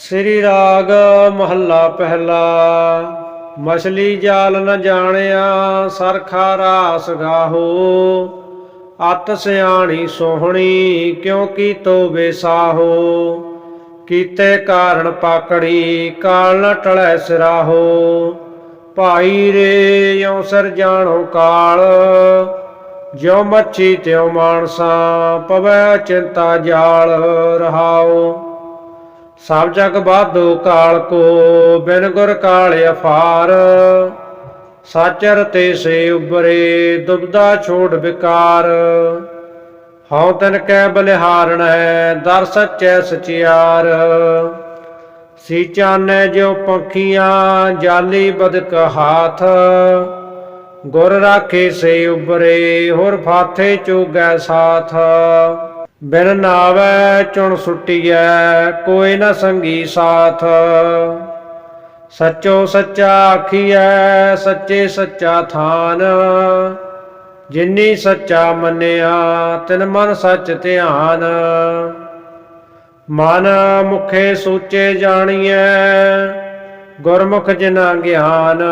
ਸ੍ਰੀ ਰਾਗ ਮਹੱਲਾ ਪਹਿਲਾ। ਮਛਲੀ ਜਾਲ ਨ ਜਾਣਿਆ, ਸਰਖਾ ਰਾਸ ਗਾਹੋ। ਅਤ ਸਿਆਣੀ ਸੋਹਣੀ, ਕਿਉ ਕੀਤੋ ਬੇਸਾਹੋ ਕੀਤੇ ਕਾਰਣ ਪਾਕੜੀ ਕਾਲ ਨ ਟਲੈ ਸਿਰਾਹੋ। ਭਾਈ ਰੇ ਯੋ ਸਰ ਜਾਣੋ ਕਾਲ। ਜਿਉ ਮੱਛੀ ਤਿਉ ਮਾਨਸਾ, ਪਵੈ ਚਿੰਤਾ ਜਾਲ ਰਹਾਓ। ਸਭ ਜਗ ਬਾਧੋ ਕਾਲ ਕੋ, ਬਿਨ ਗੁਰ ਕਾਲ ਅਫਾਰ। ਸਾਚਰ ਤੇ ਸੇ ਉਬਰੇ, ਦੁਬਦਾ ਛੋੜ ਵਿਕਾਰ। ਹਉ ਤਨ ਕੈ ਬਲਿਹਾਰਣ ਹੈ, ਦਰ ਸੱਚੈ ਸਚਿਆਰ। ਸੀ ਚਾਨੈ ਜਿਉ ਪੰਖੀਆਂ, ਜਾਲੀ ਬਦਕ ਹਾਥ। ਗੁਰ ਰਾਖੇ ਸੇ ਉਬਰੇ, ਹੋਰ ਫਾਥੇ ਚੋਗੈ ਸਾਥ। ਬਿਨ ਨਾਵੈ ਚੁਣ ਸੁਟੀਐ, ਕੋਈ ਨਾ ਸੰਗੀ ਸਾਥ। ਸੱਚੋ ਸੱਚਾ ਆਖੀਐ, ਸੱਚੇ ਸੱਚਾ ਥਾਨ। ਜਿਨੀ ਸੱਚਾ ਮੰਨਿਆ, ਤਿਨ ਮਨ ਸੱਚ ਧਿਆਨ। ਮਨ ਮੁਖੇ ਸੋਚੇ ਜਾਣੀਐ, ਗੁਰਮੁਖ ਜਿਨਾ ਗਿਆਨ।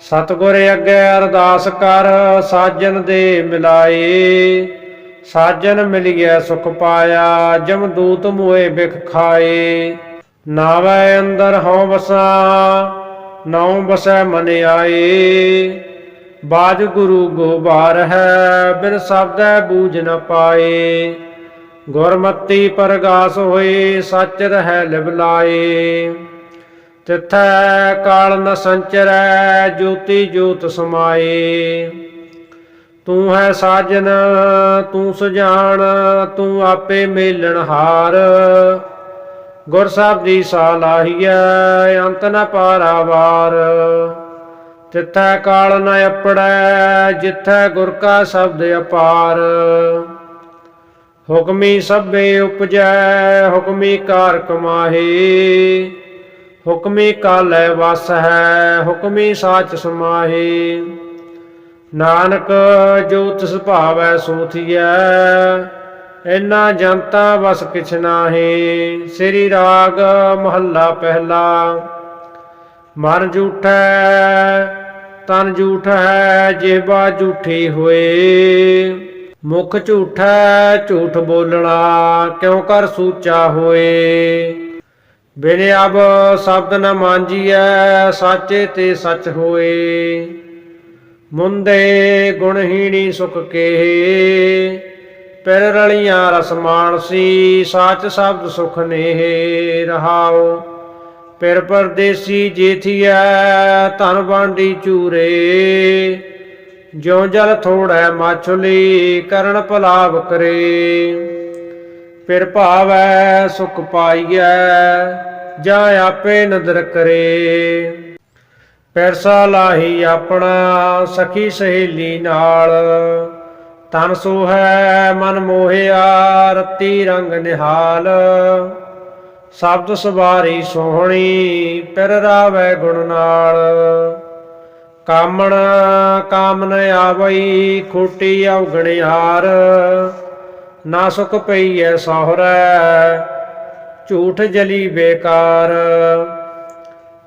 ਸਤਿਗੁਰ ਅੱਗੇ ਅਰਦਾਸ ਕਰ, ਸਾਜਨ ਦੇ ਮਿਲਾਏ। ਸਾਜਨ ਮਿਲਿਆ ਸੁਖ ਪਾਇਆ ਜਮਦੂਤ ਮੋਏ ਬਿਖ ਖਾਏ। ਨਾਵੇ ਅੰਦਰ ਹਉ ਬਸਾ ਨਾਉ ਬਸੈ ਮਨ ਆਏ। ਬਾਜ ਗੁਰੂ ਗੋਬਾਰ ਹੈ, ਬਿਨ ਸ਼ਬਦੈ ਬੂਝ ਨ ਪਾਏ। ਗੁਰਮਤੀ ਪਰਗਾਸ ਹੋਏ, ਸੱਚ ਰਹਿ ਲਿਵ ਲਾਏ। ਤਿਥੈ ਕਾਲ ਨ ਸੰਚਰੈ, ਜੋਤੀ ਜੋਤ ਸਮਾਏ। ਤੂੰ ਹੈ ਸਾਜਨ, ਤੂੰ ਸੁਜਾਨ, ਤੂੰ ਆਪੇ ਮੇਲਣਹਾਰ ਗੁਰ ਸਾਹਿਬ ਦੀ ਸਾਲਾਹੀਐ ਅੰਤ ਨ ਪਾਰਾਵਾਰ ਤਿੱਥੈ ਕਾਲ ਨ ਅਪੜੈ, ਜਿੱਥੈ ਗੁਰ ਕਾ ਸ਼ਬਦ ਅਪਾਰ। ਹੁਕਮੀ ਸਭੇ ਉਪਜੈ, ਹੁਕਮੀ ਕਾਰ ਕਮਾਹੇ। ਹੁਕਮੀ ਕਾਲੈ ਵਸ ਹੈ ਹੁਕਮੀ ਸਾਚ ਸਮਾਹੇ। ਨਾਨਕ ਜੋ ਤਿਸ ਭਾਵੈ ਸੋਥੀਐ ਇਨਾ ਜਨਤਾ ਬਸ ਕਿਛ ਨਾਹੀ। ਸ੍ਰੀ ਰਾਗ ਮਹੱਲਾ ਪਹਿਲਾ, ਮਨ ਝੂਠੈ, ਤਨ ਝੂਠ ਹੈ ਜਿਹਬਾ ਝੂਠੀ ਹੋਏ। ਮੁਖ ਝੂਠੈ, ਝੂਠ ਬੋਲਣਾ ਕਿਉ ਕਰ ਸੂਚਾ ਹੋਏ? ਬਿਨ ਅਬ ਸ਼ਬਦ ਨ ਮਾਂਜੀਐ, ਸਾਚੇ ਤੇ ਸੱਚ ਹੋਏ। ਮੁੰਦੇ ਗੁਣਹੀਣੀ ਸੁਖ ਕੇਹੇ, ਪਿਰ ਰਲੀਆਂ ਰਸ ਮਾਨਸੀ, ਸਾਚ ਸ਼ਬਦ ਸੁਖ ਨੇ ਰਹਾਉ। ਪਿਰ ਪਰਦੇਸੀ ਜੇਥੀਐ, ਧਨ ਬਾਂਡੀ ਚੂਰੇ। ਜਿਉ ਜਲ ਥੋੜੈ ਮਾਛੁਲੀ, ਕਰਨ ਭਲਾਵ ਕਰੇ। ਪਿਰ ਭਾਵੈ ਸੁਖ ਪਾਈਐ ਜਾਂ ਆਪੇ ਨਦਰ ਕਰੇ। ਪੈਰਸਾ ਲਾਹੀ ਆਪਣਾ ਸਖੀ ਸਹੇਲੀ ਨਾਲ। ਤਨ ਸੋਹੈ ਮਨ ਮੋਹਿਆ, ਰਤੀ ਰੰਗ ਨਿਹਾਲ। ਸ਼ਬਦ ਸਵਾਰੀ ਸੋਹਣੀ, ਪਿਰ ਰਾਵੈ ਗੁਣ ਨਾਲ। ਕਾਮਣ ਕਾਮਨ ਆਵਈ, ਖੋਟੀ ਔਗਣਿਆਰ ਨਾ ਸੁਖ ਪਈਐ ਸਹੁਰੈ, ਝੂਠ ਜਲੀ ਬੇਕਾਰ।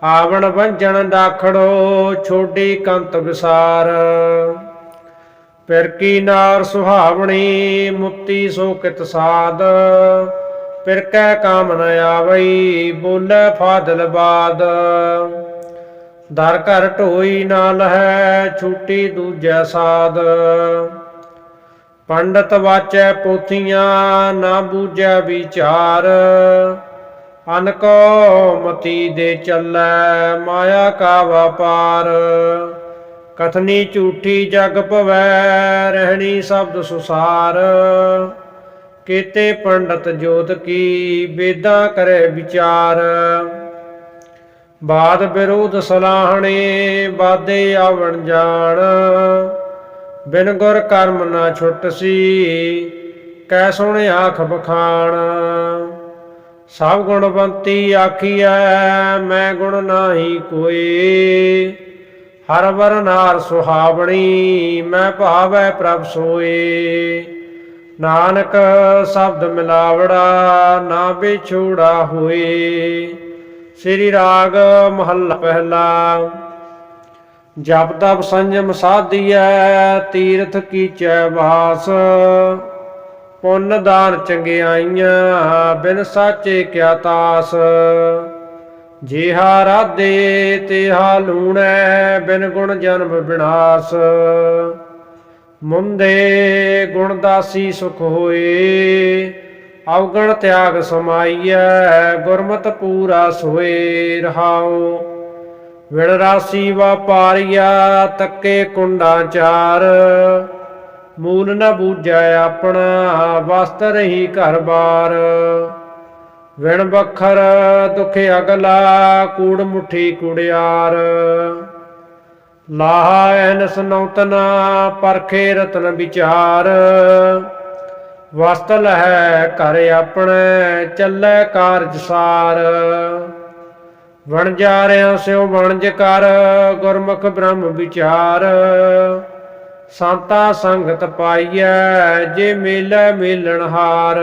ਆਵਣ ਵੰਜਣ ਦਾਖੜੋ ਛੋਡੀ ਕੰਤ ਵਿਸਾਰ। ਪਿਰ ਨਾਰ ਸੁਹਾਵਣੀ ਮੁਕਤੀ ਸੋ ਕਿਤ ਸਾਧ ਪਿਰ ਕੈ ਕਾਮ ਨ ਆਵਈ, ਬੋਲੇ ਫਾਦਲ ਬਾਦ। ਦਰ ਘਰ ਢੋਈ ਨਾਲ ਹੈ ਛੂਟੀ ਦੂਜੈ ਸਾਧ ਪੰਡਤ ਵਾਚੈ ਪੋਥੀਆਂ, ਨਾ ਬੂਝੈ ਵਿਚਾਰ। ਅਨਕੋ ਮਤੀ ਦੇ ਚੱਲੈ ਮਾਇਆ ਕਾ ਵਪਾਰ ਕਥਨੀ ਝੂਠੀ ਜਗ ਭਵੈ, ਰਹਿਣੀ ਸ਼ਬਦ ਸੁਸਾਰ। ਕੀਤੇ ਪੰਡਤ ਜੋਤ ਕੀ ਵੇਦਾਂ ਕਰੇ ਵਿਚਾਰ। ਬਾਦ ਵਿਰੋਧ ਸਲਾਹਣੇ, ਬਾਦੇ ਆਵਣ ਜਾਣ। ਬਿਨ ਗੁਰ ਕਰਮ ਨਾ ਛੁੱਟ ਸੀ, ਕੈ ਸੁਣਿਆ ਆਖ ਸਭ ਗੁਣਵੰਤੀ ਆਖੀਐ, ਮੈਂ ਗੁਣ ਨਾਹੀ ਕੋਈ। ਹਰ ਵਰਨਾਰ ਸੁਹਾਵਣੀ, ਮੈਂ ਭਾਵੈ ਪ੍ਰਭ ਸੋਏ। ਨਾਨਕ ਸ਼ਬਦ ਮਿਲਾਵੜਾ, ਨਾ ਵਿਛੋੜਾ ਹੋਏ। ਸ੍ਰੀ ਰਾਗ ਮਹੱਲਾ ਪਹਿਲਾ, ਜਪ ਤਪ ਸੰਜਮ ਸਾਧੀਐ, ਤੀਰਥ ਕੀਚੈ ਵਾਸ। ਪੁੰਨ ਦਾਨ ਚੰਗਿਆਈਆਂ ਬਿਨ ਸਾਚੇ ਕਿਆ ਤਾਸ। ਜਿਹਾ ਰਾਧੇ, ਤਿਹਾ ਲੂਣੈ, ਬਿਨ ਗੁਣ ਜਨਮ ਵਿਨਾਸ਼ ਮੁੰਦੇ ਗੁਣਦਾਸੀ ਸੁਖ ਹੋਏ, ਅਵਗਣ ਤਿਆਗ ਸਮਾਈਐ, ਗੁਰਮਤ ਪੂਰਾ ਸੋਏ ਰਹਾਉ। ਵਿਣ ਰਾਸੀ ਵਪਾਰੀਆ ਤੱਕੇ ਕੁੰਡਾਂ ਚਾਰ। ਮੂਲ ਨਾ ਬੂਝੈ ਆਪਣਾ, ਵਸਤ ਰਹੀ ਘਰ ਬਾਰ। ਵਿਣ ਬਖਰ ਦੁਖ ਅਗਲਾ, ਕੂੜ ਮੁਠੀ ਕੁੜਿਆਰ ਲਾਹਾ ਐਨ ਸੁਨੌਤਨਾ ਪਰਖੇ ਰਤਨ ਵਿਚਾਰ। ਵਸਤ ਲਹੈ ਘਰ ਆਪਣੇ, ਚੱਲੈ ਕਾਰਜ ਸਾਰ। ਵਣ ਜਾ ਵਣਜਾਰਿਆਂ ਸਿਉ ਵਣਜ ਕਰ, ਗੁਰਮੁਖ ਬ੍ਰਹਮ ਵਿਚਾਰ। ਸੰਤਾ ਸੰਗਤ ਪਾਈਐ, ਜੇ ਮੇਲੇ ਮੇਲਣ ਹਾਰ।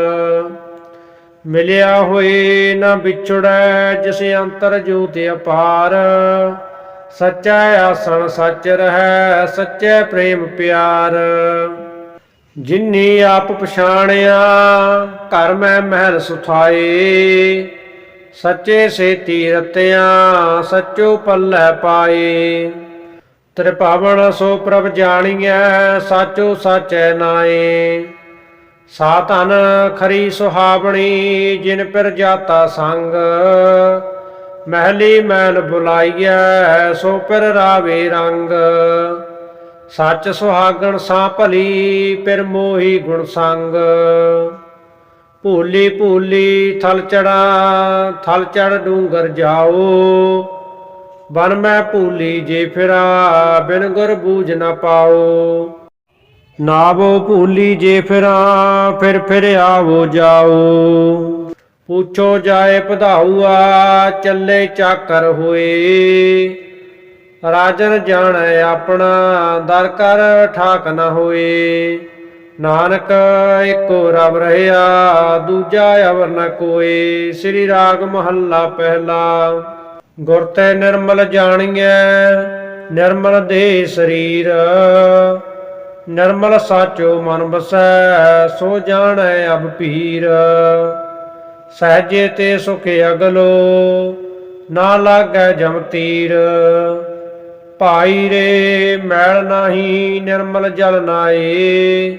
ਮਿਲਿਆ ਹੋਏ ਨਾ ਵਿਛੜੈ, ਜਿਸ ਅੰਤਰ ਜੋਤ ਅਪਾਰ। ਸੱਚਾ ਆਸਣ ਸੱਚ ਰਹੈ, ਸੱਚੇ ਪ੍ਰੇਮ ਪਿਆਰ। ਜਿਨੀ ਆਪ ਪਛਾਣਿਆ, ਘਰ ਮੈਂ ਮਹਿਲ ਸੁਥਾਏ। ਸੱਚੇ ਸੇਤੀ ਰਤਿਆਂ ਸੱਚੋ ਪੱਲੇ ਪਾਏ। ਤ੍ਰਿਭਾਵਨ ਸੋ ਪ੍ਰਭ ਜਾਣੀਐ, ਸਾਚੋ ਸਾਚੈ ਨਾਏ। ਸਾਤਨ ਖਰੀ ਸੁਹਾਵਣੀ, ਜਿਨ ਪਰ ਜਾਤਾ ਸੰਗ। ਮਹਿਲੀ ਮੈਲ ਬੁਲਾਈਐ, ਸੋ ਪਰ ਰਾਵੇ ਰੰਗ। ਸੱਚ ਸੁਹਾਗਣ ਸਾ ਭਲੀ, ਪਿਰ ਮੋਹੀ ਗੁਣ ਸੰਗ। ਭੂਲੀ ਭੂਲੀ ਥਲ ਚੜਾ ਥਲ ਚੜ ਡੂੰਗਰ ਜਾਓ। ਬਨ ਮੈਂ ਭੂਲੀ ਜੇ ਫਿਰਾ, ਬਿਨ ਗੁਰ ਬੂਝ ਨਾ ਪਾਓ। ਨਾਵੋ ਭੂਲੀ ਜੇ ਫਿਰਾਂ, ਫਿਰ ਫਿਰ ਆਵੋ ਜਾਓ। ਪੁੱਛੋ ਜਾਏ ਪਧਾਊਆ ਚੱਲੇ ਚਾਕਰ ਹੋਏ। ਰਾਜਨ ਜਾਣੈ ਆਪਣਾ, ਦਰ ਕਰ ਠਾਕ ਨਾ ਹੋਏ। ਨਾਨਕ ਏਕੋ ਰਬ ਰਹਿਆ, ਦੂਜਾ ਅਵਰ ਨ ਕੋਏ। ਸ੍ਰੀ ਰਾਗ ਮਹੱਲਾ ਪਹਿਲਾ। ਗੁਰ ਤੈ ਨਿਰਮਲ ਜਾਣੀਐ, ਨਿਰਮਲ ਦੇ ਸਰੀਰ। ਨਿਰਮਲ ਸਾਚੋ ਮਨ ਬਸੈ ਸੋ ਜਾਣੈ ਅਬ ਪੀਰ। ਸਹਜੇ ਤੇ ਸੁਖ ਅਗਲੋ, ਨਾ ਲਾਗੈ ਜਮ ਤੀਰ। ਭਾਈ ਰੇ, ਮੈਲ ਨਾਹੀ, ਨਿਰਮਲ ਜਲ ਨਾਏ।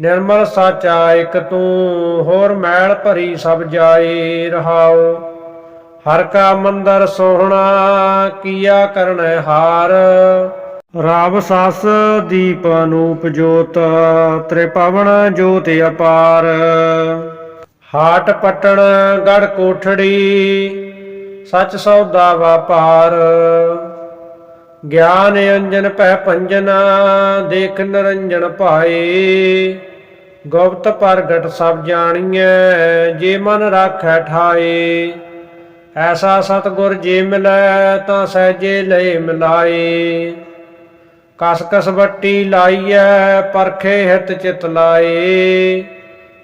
ਨਿਰਮਲ ਸਾਚਾ ਇਕ ਤੂੰ, ਹੋਰ ਮੈਲ ਭਰੀ ਸਭ ਜਾਏ। ਰਹਾਓ ਹਰ ਕਾ ਮੰਦਰ ਸੋਹਣਾ, ਕੀਆ ਕਰਨੈ ਹਾਰ। ਰਾਵ ਸਾਸ ਦੀਪ ਅਨੂਪ ਜੋਤ, ਤ੍ਰਿਪਵਨ ਜੋਤ ਅਪਾਰ। ਹਾਟ ਪਟਣ ਗੜ ਕੋਠੜੀ, ਸਚ ਸੌਦਾ ਵਪਾਰ। ਗਿਆਨ ਅੰਜਨ ਪਹਿ ਪੰਜਨਾ, ਦੇਖ ਨਰੰਜਨ ਭਾਏ। ਗੁਪਤ ਪ੍ਰਗਟ ਸਭ ਜਾਣੀਐ, ਜੇ ਮਨ ਰਾਖੈ ਠਾਏ। ਐਸਾ ਸਤਗੁਰ ਜੇ ਮਿਲੈ ਤਾਂ ਸਹਿਜੇ ਲਏ ਮਿਲਾਏ। ਕਸ ਕਸ ਵੱਟੀ ਲਾਈਐ, ਪਰਖੇ ਹਿਤ ਚਿਤ ਲਾਏ।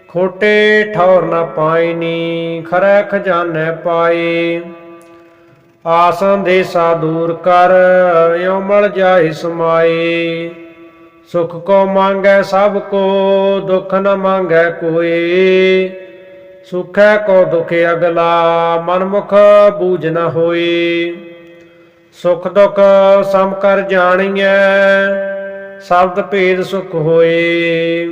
ਖੋਟੇ ਠੌਰ ਨਾ ਪਾਇਨੀ ਖਰੈ ਖਜ਼ਾਨੇ ਪਾਏ। ਆਸਨ ਦੇਸਾ ਦੂਰ ਕਰ, ਇਉ ਮਲ ਜਾਏ ਸਮਾਏ। ਸੁਖ ਕੋ ਮੰਗੈ ਸਭ ਕੋ, ਦੁਖ ਨ ਮੰਗੈ ਕੋਈ ਸੁਖੈ ਕੋ ਦੁਖੇ ਅਗਲਾ, ਮਨਮੁਖ ਬੂਝ ਨ ਹੋਏ ਸੁਖ ਦੁਖ ਸਮ ਕਰ ਜਾਣੀਐ, ਸ਼ਬਦ ਭੇਦ ਸੁਖ ਹੋਏ।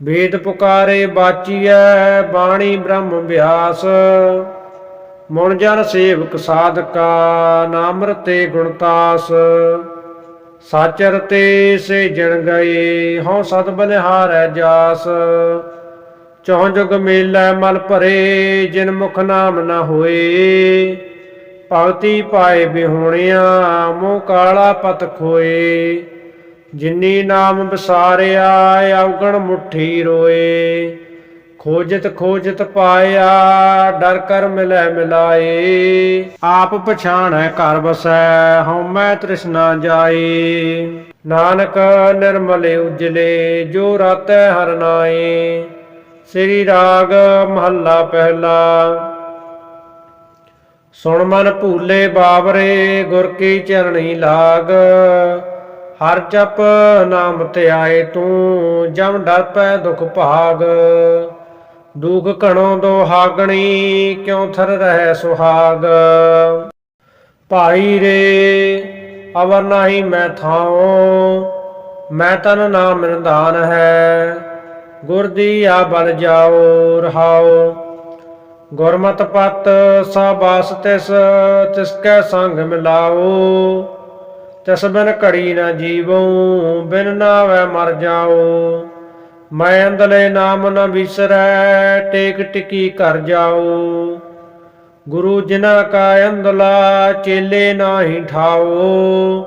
ਵੇਦ ਪੁਕਾਰੇ ਬਾਚੀਐ, ਬਾਣੀ ਬ੍ਰਹਮ ਵਿਆਸ ਮੁਣ ਜਨ ਸੇਵਕ ਸਾਧਕਾ ਨਾਮ ਰਤੇ ਗੁਣਤਾਸ ਸਾਚਰ ਤੇ ਸੇ ਜਣ ਗਏ, ਹਉ ਸਤ ਬਲਿਹਾਰੈ ਜਾਸ। ਚੌ ਜੁਗ ਮੇਲਾ ਮਲ ਭਰੇ, ਜਿਨ ਮੁਖ ਨਾਮ ਨਾ ਹੋਏ। ਭਗਤੀ ਪਾਏ ਬਿਹੁਣਿਆ ਮੋਹ ਕਾਲਾ ਪਤ ਖੋਏ। ਜਿਨੀ ਨਾਮ ਵਿਸਾਰਿਆ, ਔਗਣ ਮੁਠੀ ਰੋਏ। ਖੋਜਤ ਖੋਜਤ ਪਾਇਆ, ਡਰ ਕਰ ਮਿਲੈ ਮਿਲਾਏ। ਆਪ ਪਛਾਣੈ ਘਰ ਵਸੈ, ਹਉਮੈ ਤ੍ਰਿਸ਼ਨਾ ਜਾਏ। ਨਾਨਕ ਨਿਰਮਲ ਉਜਲੇ, ਜੋ ਰਾਤੈ ਹਰ ਨਾਏ। ਸ੍ਰੀ ਰਾਗ ਮਹੱਲਾ ਪਹਿਲਾ। ਸੁਣ ਮਨ ਭੂਲੇ ਬਾਬਰੇ, ਗੁਰ ਕੀ ਚਰਣੀ ਲਾਗ। ਹਰ ਜਪ ਨਾਮ ਧਿਆਏ ਤੂੰ, ਜਮ ਡਰ ਪੈ ਦੁਖ ਭਾਗ। ਦੁਖ ਘਣੋ ਦੋਹਾਗਣੀ ਕਿਉ ਥਰ ਰਹਿ ਸੁਹਾਗ। ਭਾਈ ਰੇ, ਅਵਰ ਨਾਹੀ ਮੈਂ ਥਾਉ, ਮੈਂ ਤਨ ਨਾਮ ਨਿਰਧਾਨ ਹੈ। ਗੁਰ ਦੀ ਆ ਬਲ ਜਾਓ, ਰਹਾਓ। ਗੁਰਮਤ ਪਤ ਸਾਬਾਸ ਤਿਸ ਤਿਸ ਕੈ ਸੰਗ ਮਿਲਾਓ। ਤਿਸ ਬਿਨ ਘੜੀ ਨਾ ਜੀਵਉ ਬਿਨ ਨਾਵੈ ਮਰ ਜਾਓ। ਮੈਂ ਅੰਦਲੇ ਨਾਮ ਨ ਵਿਸਰੈ, ਟੇਕ ਟਿਕੀ ਕਰ ਜਾਓ। ਗੁਰੂ ਜਿਨਾ ਕਾ ਅੰਦਲਾ, ਚੇਲੇ ਨਾਹੀ ਠਾਓ।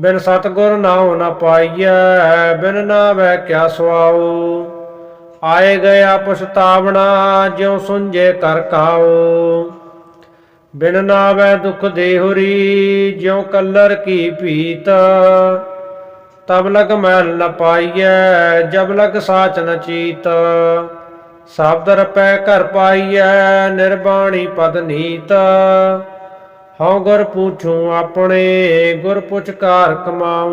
ਬਿਨ ਸਤਗੁਰ ਨਾਉ ਨ ਪਾਈਐ, ਬਿਨ ਨਾਵੈ ਕਿਆ ਸੁਆਓ। ਆਏ ਗਿਆ ਪਛਤਾਵਣਾ, ਜਿਉ ਸੁੰਝੇ ਕਰ ਕਾਓ। ਬਿਨ ਨਾਵੈ ਦੁਖ ਦੇਹੁਰੀ, ਜਿਉ ਕਲਰ ਕੀ ਪੀਤ ਤਬ ਲਗ ਮੈਲ ਨ ਪਾਈਐ, ਜਬ ਲਗ ਸਾਚ ਨ ਚੀਤ। ਸ਼ਬਦ ਰਪੈ ਘਰ ਪਾਈਐ, ਨਿਰਬਾਣੀ ਪਦ ਨੀਤ। ਹਉ ਗੁਰ ਪੁੱਛੂ ਆਪਣੇ, ਗੁਰ ਪੁੱਛ ਕਮਾਉ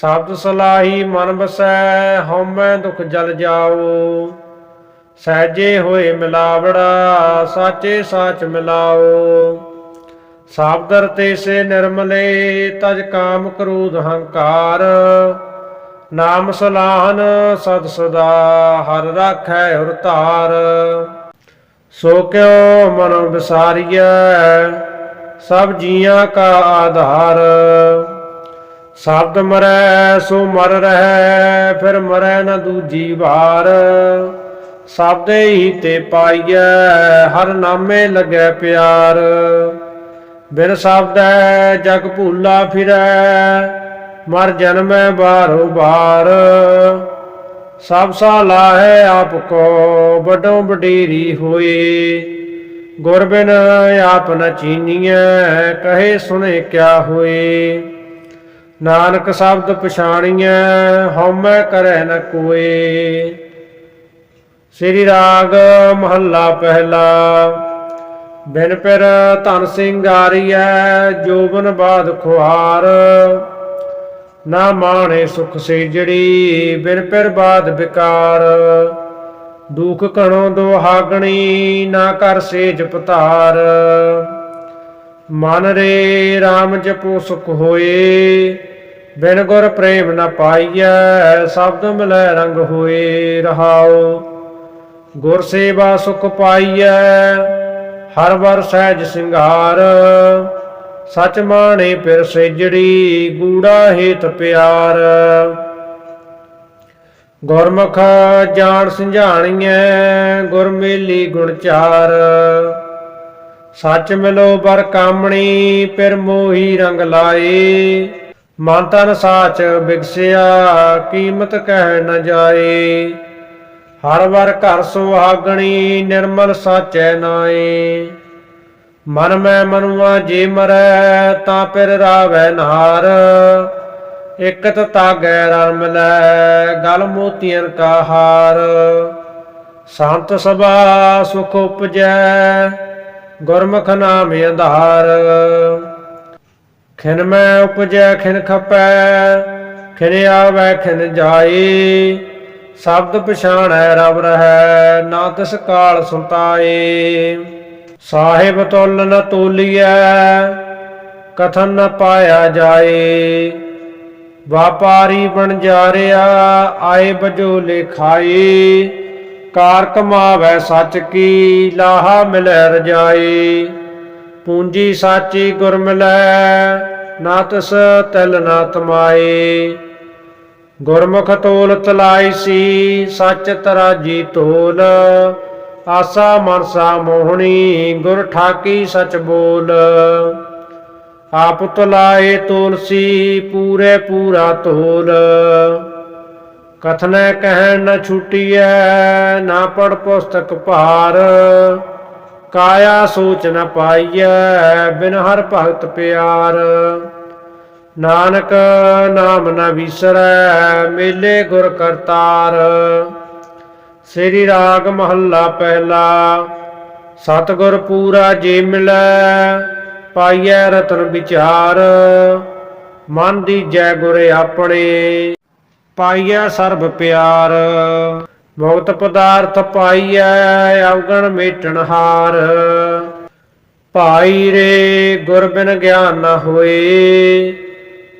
ਸ਼ਬਦ ਸਲਾਹੀ ਮਨ ਬਸੈ, ਹਉਮੈ ਦੁਖ ਜਲ ਜਾਓ। ਸਹਿਜੇ ਹੋਏ ਮਿਲਾਵੜਾ, ਸਾਚੇ ਸਾਚ ਮਿਲਾਓ। ਸਾਬਦਰ ਤੇ ਸੇ ਨਿਰਮਲੇ, ਤਜ ਕਾਮ ਕਰੂਧ ਹੰਕਾਰ। ਨਾਮ ਸਲਾਹਨ ਸਦ ਸਦਾ, ਹਰ ਰਾਖੈ ਹੁਰ ਧਾਰ। ਸੋ ਕਿਉ ਮਨ ਵਿਸਾਰੀਐ ਸਭ ਜੀਆਂ ਕਾ ਆਧਾਰ। ਸ਼ਬਦ ਮਰੈ, ਸੋ ਮਰ ਰਹਿ, ਫਿਰ ਮਰੈ ਨਾ ਦੂਜੀ ਵਾਰ। ਸ਼ਬਦੇ ਹੀ ਤੇ ਪਾਈਐ, ਹਰ ਨਾਮੇ ਲੱਗੈ ਪਿਆਰ। ਬਿਨ ਸ਼ਬਦੈ, ਜਗ ਭੂਲਾ ਫਿਰੈ, ਮਰ ਜਨਮੈ ਬਾਰੋ ਬਾਰ ਸਭ ਸਾ ਲਾਹੈ ਆਪ ਕੋ, ਵੱਡੋ ਵਡੇਰੀ ਹੋਏ। ਗੁਰ ਬਿਨ ਆਪ ਨ ਚੀਨੀਐ, ਕਹੇ ਸੁਣੇ ਕਿਆ ਹੋਏ। ਨਾਨਕ ਸ਼ਬਦ ਪਛਾਣੀਐ, ਹਉਮੈ ਕਰੈ ਨ ਕੋਏ। ਸ੍ਰੀ ਰਾਗ ਮਹੱਲਾ ਪਹਿਲਾ, ਬਿਨ ਪਿਰ ਧਨ ਸਿੰਘ ਸਿੰਗਾਰੀਐ, ਜੋਬਨ ਬਾਦ ਖੁਹਾਰ। ਨਾ ਮਾਣੇ ਸੁਖ ਸੇਜੜੀ, ਬਿਨ ਪਿਰ ਬਾਦ ਵਿਕਾਰ ਦੁਖ ਕਣੋ ਦੁਹਾਗਣੀ, ਨਾ ਕਰ ਸੇਜ ਪਤਾਰ। ਮਨ ਰੇ RAM ਜਪੋ ਸੁਖ ਹੋਏ, ਬਿਨ ਗੁਰ ਪ੍ਰੇਮ ਨ ਪਾਈਐ, ਸ਼ਬਦ ਮਿਲੈ ਰੰਗ ਹੋਏ ਰਹਾਉ। ਗੁਰ ਸੇਵਾ ਸੁਖ ਪਾਈਐ, ਹਰ ਵਰ ਸਹਿਜ ਸਿੰਗਾਰ। ਸਚ ਮਾਣੇ ਫਿਰ ਸੇਜੜੀ, ਗੂੜਾ ਹੇਤ ਪਿਆਰ। ਗੁਰਮੁਖ ਜਾਣ ਸਿੰਝਾਣੀਐ ਗੁਰਮੇਲੀ ਗੁਣਚਾਰ ਸੱਚ ਮਿਲੋ ਬਰ ਕਾਮਣੀ, ਫਿਰ ਮੋਹੀ ਰੰਗ ਲਾਏ। ਮਨ ਤਨ ਸਾਚ ਬਿਗਸਿਆ, ਕੀਮਤ ਕਹਿ ਨ ਜਾਏ। ਹਰ ਵਰ ਘਰ ਸੁਹਾਗਣੀ, ਨਿਰਮਲ ਸਾਚੈ ਨਾਏ। ਮਨ ਮੈਂ ਮਨੁਆ ਜੇ ਮਰੈ, ਤਾਂ ਫਿਰ ਰਾਵੈ ਨਾਰ ਇਕਤ ਤਾਗੈ ਰਲ ਮਿਲੈ, ਗਲ ਮੋਤੀਆਂ ਕਾ ਹਾਰ। ਸੰਤ ਸਭਾ ਸੁਖ ਉਪਜੈ ਗੁਰਮੁਖ ਨਾਮ ਆਧਾਰ ਖਿਨ ਮੈਂ ਉਪਜੈ, ਖਿਨ ਖਪੈ, ਖਿਨ ਆਵੈ, ਖਿਨ ਜਾਏ ਸ਼ਬਦ ਪਛਾਣੈ ਰਬ ਰਹੈ, ਨਾ ਤਿਸ ਕਾਲ ਸੁਤਾਏ ਸਾਹਿਬ ਤੁਲ ਨ ਤੋਲੀਐ, ਕਥਨ ਨ ਪਾਇਆ ਜਾਏ ਵਾਪਾਰੀ ਬਣ ਜਾ ਜਾਰਿਆ ਆਏ ਬਜੋ ਲਿਖਾਈ ਕਾਰ ਕਮਾਵੈ ਸੱਚ ਕੀ ਲਾਹਾ ਮਿਲੈ ਰਜਾਈ ਪੂੰਜੀ ਸਾਚੀ ਗੁਰ ਮਿਲੈ, ਨਾ ਤਿਸ ਤਿਲ ਨਾ ਤਮਾਏ। ਗੁਰਮੁਖ ਤੋਲ ਤਲਾਈ ਸੀ, ਸੱਚ ਤਰਾਜੀ ਤੋਲ। ਆਸਾ ਮਨਸਾ ਮੋਹਣੀ, ਗੁਰ ਠਾਕੀ ਸਚ ਬੋਲ। ਆਪ ਤਲਾਏ ਤੋਲਸੀ ਪੂਰੇ ਪੂਰਾ ਤੋਲ। ਕਥਨੈ ਕਹਿ ਨ ਛੁਟੀਐ, ਨਾ ਪੜ ਪੁਸਤਕ ਭਾਰ। ਕਾਇਆ ਸੋਚ ਨ ਪਾਈਐ, ਬਿਨ ਹਰ ਭਗਤ ਪਿਆਰ। ਨਾਨਕ ਨਾਮ ਨ ਵਿਸਰੈ, ਮੇਲੇ ਗੁਰ ਕਰਤਾਰ। ਸ੍ਰੀ ਰਾਗ ਮਹੱਲਾ ਪਹਿਲਾ, ਸਤਿਗੁਰ ਪੂਰਾ ਜੇ ਮਿਲੈ, ਪਾਈਐ ਰਤਨ ਵਿਚਾਰ। ਮਨ ਦੀ ਜੈ ਗੁਰ ਆਪਣੇ। ਪਾਈਐ ਸਰਬ ਪਿਆਰ। ਮੁਕਤ ਪਦਾਰਥ ਪਾਈਐ ਅਵਗਣ ਮੇਟਣ ਹਾਰ। ਭਾਈ ਰੇ, ਗੁਰ ਬਿਨ ਗਿਆਨ ਨ ਹੋਏ।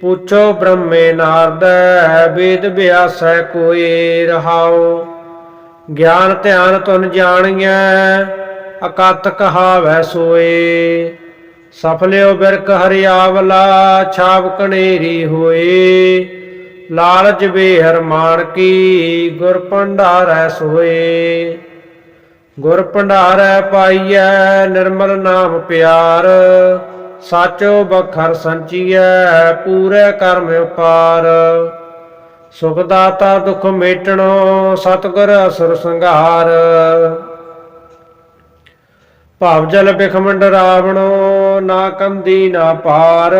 ਪੁੱਛੋ ਬ੍ਰਹਮੇ ਨਾਰਦੈ ਵੇਦ ਵਿਆਸੈ ਕੋਏ ਰਹਾਓ ਗਿਆਨ ਧਿਆਨ ਤੁਨ ਜਾਣੀਐ, ਅਕਤ ਕਹਾਵੈ ਸੋਏ। ਸਫਲਿਓ ਬਿਰਕ ਹਰਿਆਵਲਾ ਛਾਪ ਕਣੇਰੀ ਹੋਏ। ਲਾਲਚ ਬੇਹਰ ਮਾਣ ਕੀ ਗੁਰ ਭੰਡਾਰੈ ਸੋਏ। ਗੁਰ ਭੰਡਾਰੈ ਪਾਈਐ ਨਿਰਮਲ ਨਾਮ ਪਿਆਰ। ਸਾਚੋ ਬਖਰ ਸੰਚੀਐ ਪੂਰੇ ਕਰਮ ਉਪਾਰ। ਸੁਖ ਦਾਤਾ ਦੁਖ ਮੇਟਣੋ ਸਤਿਗੁਰ ਅਸੁਰ ਸੰਘਾਰ। ਭਾਵ ਜਲ ਬਿਖਮੰਡ ਰਾਵਣੋ ਨਾ ਕੰਦੀ ਨਾ ਪਾਰ।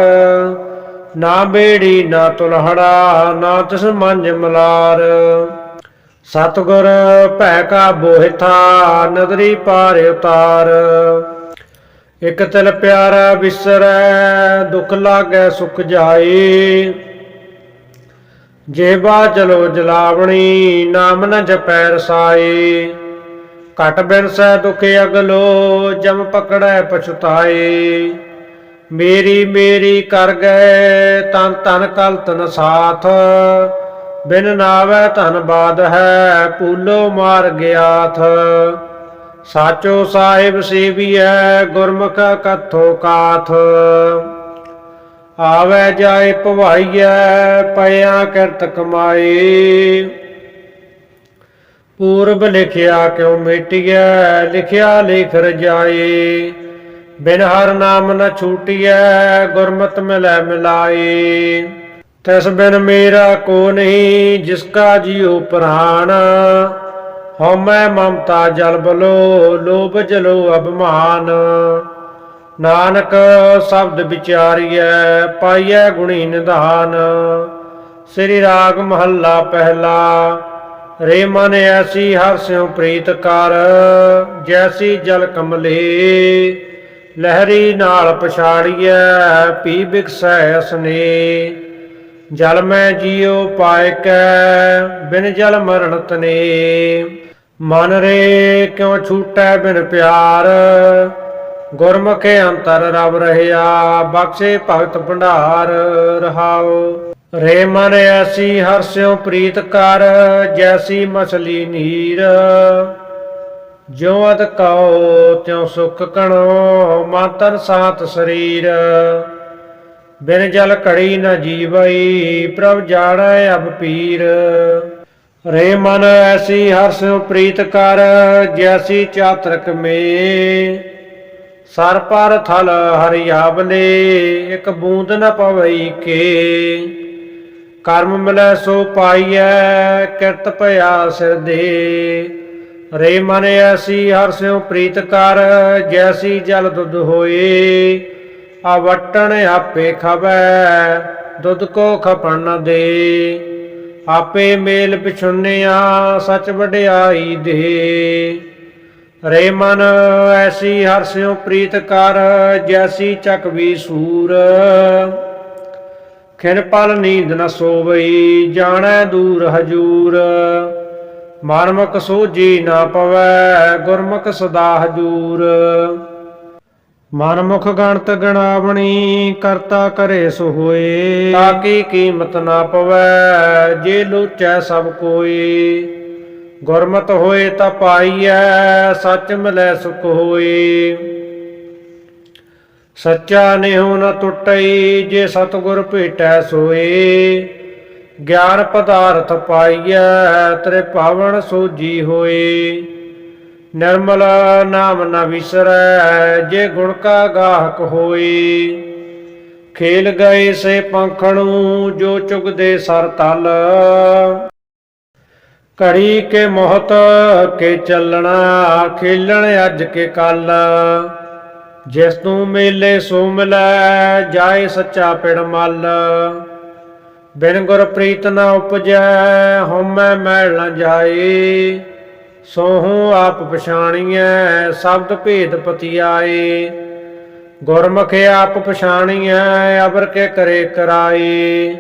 ਨਾ ਬੇੜੀ, ਨਾ ਤੁਲਹੜਾ, ਨਾ ਤਿਸ ਮੰਜ ਮਲਾਰ। ਸਤਿਗੁਰ ਭੈ ਕਾ ਬੋਹਿਥਾ ਨਦਰੀ ਪਾਰ ਉਤਾਰ। ਇਕ ਤਿਲ ਪਿਆਰਾ ਵਿਸਰੈ ਦੁਖ ਲਾਗੈ ਸੁਖ ਜਾਏ ਜੇਬਾ ਚਲੋ ਜਲਾਵਣੀ, ਨਾਮ ਨ ਜਪੈ ਰਸਾਏ ਘਟ ਬਿਰਸੈ ਦੁਖ ਅਗਲੋ, ਜਮ ਪਕੜੈ ਪਛਤਾਏ ਮੇਰੀ ਮੇਰੀ ਕਰ ਗਏ ਤਨ ਤਨ ਕਲ ਤਨ ਸਾਥ ਬਿਨ ਨਾਵੈ ਧਨ ਬਾਦ ਹੈ ਪੂਲੋ ਮਾਰ ਗਿਆਥ ਸਾਚੋ ਸਾਹਿਬ ਸੇਵੀਐ, ਗੁਰਮੁਖ ਕਥੋ ਕਾਥ। ਆਵੇ ਜਾਏ ਭਵਾਈਐ ਪਿਆ ਕਿਰਤ ਕਮਾਈ ਪੂਰਬ ਲਿਖਿਆ ਕਿਉ ਮਿਟਿਐ, ਲਿਖਿਆ ਲਿਖ ਰਜਾਏ ਬਿਨ ਹਰ ਨਾਮ ਨ ਛੂਟਿਐ, ਗੁਰਮਤਿ ਮਿਲੈ ਮਿਲਾਈ। ਤਿਸ ਬਿਨ ਮੇਰਾ ਕੋ ਨਹੀਂ, ਜਿਸ ਕਾ ਜੀਉ ਪ੍ਰਾਣ। ਹਉਮੈ ਮਮਤਾ ਜਲ ਬਲੋ, ਲੋਭ ਜਲੋ ਅਭਮਾਨ ਨਾਨਕ ਸ਼ਬਦ ਵਿਚਾਰੀਐ, ਪਾਈਐ ਗੁਣੀ ਨਿਧਾਨ। ਸ੍ਰੀ ਰਾਗ ਮਹੱਲਾ ਪਹਿਲਾ, ਰੇ ਮਨ ਐਸੀ ਹਰ ਸਿਉ ਪ੍ਰੀਤ ਕਰ, ਜੈਸੀ ਜਲ ਕਮਲੇ। ਲਹਿਰੀ ਨਾਲ ਪਛਾੜੀਐ, ਪੀ ਬਿਕਸੈ ਅਸਨੇ। ਜਲ ਮੈਂ ਜੀਉ ਪਾਇ ਬਿਨ ਜਲ ਮਰਨ ਤਨੇ। ਮਨ ਰੇ ਕਿਉ ਛੂਟੈ ਬਿਨ ਪਿਆਰ? ਗੁਰਮੁਖੇ ਅੰਤਰ ਰਵ ਰਹਿਆ, ਬਖਸ਼ੇ ਭਗਤ ਭੰਡਾਰ ਰਹਾਉ। ਰੇ ਮਨ ਐਸੀ ਹਰਸਿਉ ਪ੍ਰੀਤ ਕਰ, ਜੈਸੀ ਮਛਲੀ ਨੀਰ। ਜਿਉ ਅਦ ਕਉ, ਤਿਉ ਸੁਖ ਕਣੋ ਮਾਤਰ ਸਾਤ ਸਰੀਰ। ਬਿਨ ਜਲ ਘੜੀ ਨ ਜੀਵਈ, ਪ੍ਰਭ ਜਾਣੈ ਅਬ ਪੀਰ। ਰੇ ਮਨ ਐਸੀ ਹਰਸ ਪ੍ਰੀਤ ਕਰ ਜੈਸੀ ਚਾਤਰਕ ਮੇ। ਸਰ ਪਰ ਥਲ ਹਰਿਆਵਲੇ ਇਕ ਬੂੰਦ ਨ ਪਵਈ ਕੇ। ਕਰਮ ਮਿਲੈ ਸੋ ਪਾਈਐ, ਕਿਰਤ ਭਇਆ ਸਿਰ ਦੇ। ਰੇ ਮਨ ਐਸੀ ਹਰ ਸਿਉ ਪ੍ਰੀਤ ਕਰ, ਜੈਸੀ ਜਲ ਦੁੱਧ ਹੋਏ ਆ ਆਪੇ ਖਵੈ, ਦੁੱਧ ਕੋ ਖਪਣ ਦੇ। ਆਪੇ ਮੇਲ ਪਿਛੁੰਨਿਆ, ਸਚ ਵਡਿਆਈ ਦੇ। ਰੇ ਮਨ ਐਸੀ ਹਰ ਸਿਉ ਪ੍ਰੀਤ ਕਰ, ਜੈਸੀ ਚਕਵੀ ਸੂਰ। ਖਿਨ ਪਲ ਨੀਂਦ ਨ ਸੋਵਈ, ਜਾਣੈ ਦੂਰ ਹਜੂਰ। ਮਨਮੁਖ ਸੋਜੀ ਨਾ ਪਵੈ, ਗੁਰਮੁਖ ਸਦਾ ਹਜੂਰ। ਮਨਮੁਖ ਗਣਤ ਗਣਾਵਣੀ, ਕਰਤਾ ਕਰੇ ਸੋ ਹੋਏ। ਤਾਕੀ ਕੀਮਤ ਨਾ ਪਵੈ, ਜੇ ਲੋਚੈ ਸਭ ਕੋਈ। ਗੁਰਮਤ ਹੋਏ ਤਾਂ ਪਾਈਐ, ਸੱਚ ਮਿਲੈ ਸੁਖ ਹੋਏ। ਸੱਚਾ ਨਿਹੁ ਨ ਟੁੱਟਈ, ਜੇ ਸਤਗੁਰ ਭੇਟੈ ਸੋਏ। ਗਿਆਨ ਪਦਾਰਥ ਪਾਈਐ, ਤੇਰੇ ਪਾਵਨ ਸੋਜੀ ਹੋਏ। ਨਿਰਮਲ ਨਾਮ ਨ ਵਿਸਰੈ, ਜੇ ਗੁਣ ਕਾ ਗਾਹਕ ਹੋਏ। ਖੇਲ ਗਏ ਸੇ ਪੰਖਣੂ, ਜੋ ਚੁਗਦੇ ਸਰ ਤਲ। ਘੜੀ ਕੇ ਮੋਹਤ ਕੇ ਚੱਲਣਾ, ਖੇਲਣ ਅੱਜ ਕੇ ਕੱਲ। ਜਿਸ ਤੂੰ ਮੇਲੇ ਸੋ ਮਿਲੈ, ਜਾਏ ਸੱਚਾ ਪਿੜ ਮੱਲ। ਬਿਨ ਗੁਰ ਪ੍ਰੀਤ ਨ ਉਪਜੈ, ਹਉਮੈ ਮੈਲ ਨ ਜਾਏ ਸੋਹੂ ਆਪ ਪਛਾਣੀਐ, ਸ਼ਬਦ ਭੇਦ ਪਤੀ ਪਤਿਆਏ ਗੁਰਮੁਖ ਆਪ ਪਛਾਣੀਐ, ਅਬਰ ਕੇ ਕਰੇ ਕਰਾਏ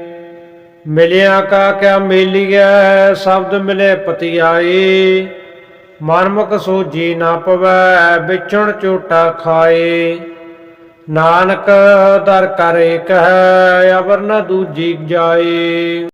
ਮਿਲਿਆ ਕਾ ਕਿਆ ਮੇਲੀਐ, ਸ਼ਬਦ ਮਿਲੇ ਪਤੀ ਪਤਿਆਏ ਮਨਮੁਖ ਸੋਜੀ ਨਾ ਪਵੈ, ਵਿਚਣ ਝੂਟਾ ਖਾਏ ਨਾਨਕ ਦਰ ਕਰੇ ਕਹਿ ਅਵਰ ਨ ਦੂਜੀ ਜਾਏ।